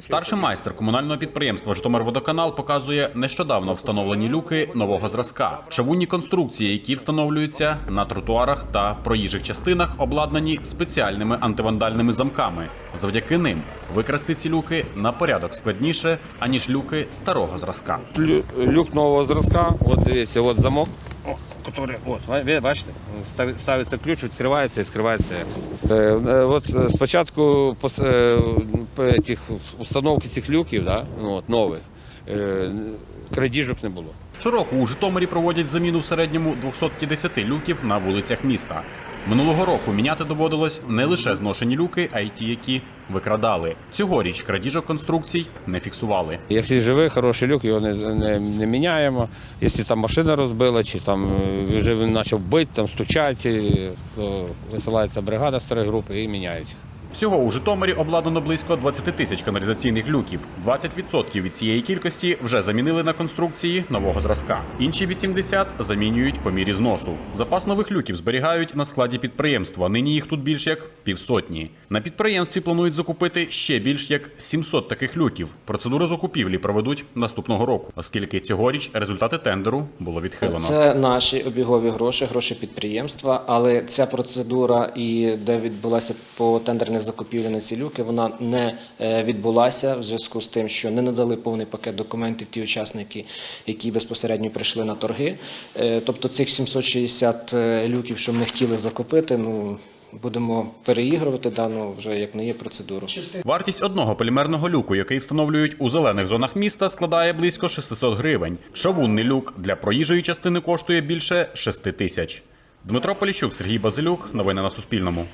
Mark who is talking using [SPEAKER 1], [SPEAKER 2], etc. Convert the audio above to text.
[SPEAKER 1] Старший майстер комунального підприємства Житомирводоканал показує нещодавно встановлені люки нового зразка. Чавунні конструкції, які встановлюються на тротуарах та проїжджих частинах, обладнані спеціальними антивандальними замками. Завдяки ним викрасти ці люки на порядок складніше аніж люки старого зразка.
[SPEAKER 2] Лю- Люк нового зразка, от дивіться, от замок. Который, от, ви бачите, Стави- ставиться ключ, відкривається і відкривається. Е, е, От е, спочатку тих установки цих люків, да, ну, от, нових, крадіжок не було.
[SPEAKER 1] Щороку у Житомирі проводять заміну в середньому 250 люків на вулицях міста. Минулого року міняти доводилось не лише зношені люки, а й ті, які викрадали. Цьогоріч крадіжок конструкцій не фіксували.
[SPEAKER 2] Якщо живий, хороший люк, його не, не, не міняємо. Якщо там машина розбила, чи там е, вже він почав бити, там стучати, то висилається бригада старої групи і міняють їх.
[SPEAKER 1] Всього у Житомирі обладнано близько 20 тисяч каналізаційних люків. 20% від цієї кількості вже замінили на конструкції нового зразка. Інші 80 замінюють по мірі зносу. Запас нових люків зберігають на складі підприємства. Нині їх тут більш як півсотні. На підприємстві планують закупити ще більш як 700 таких люків. Процедуру закупівлі проведуть наступного року, оскільки цьогоріч результати тендеру було відхилено.
[SPEAKER 3] Це наші обігові гроші, гроші підприємства. Але ця процедура, і де відбулася по тендерних закупівлі на ці люки, вона не е, відбулася в зв'язку з тим, що не надали повний пакет документів ті учасники, які безпосередньо прийшли на торги. Е, Тобто цих 760 люків, що ми хотіли закупити, ну будемо переігрувати дану вже як не є процедуру.
[SPEAKER 1] Вартість одного полімерного люку, який встановлюють у зелених зонах міста, складає близько 600 гривень. Чавунний люк для проїжджої частини коштує більше 6 тисяч. Дмитро Полічук, Сергій Базилюк. Новини на Суспільному.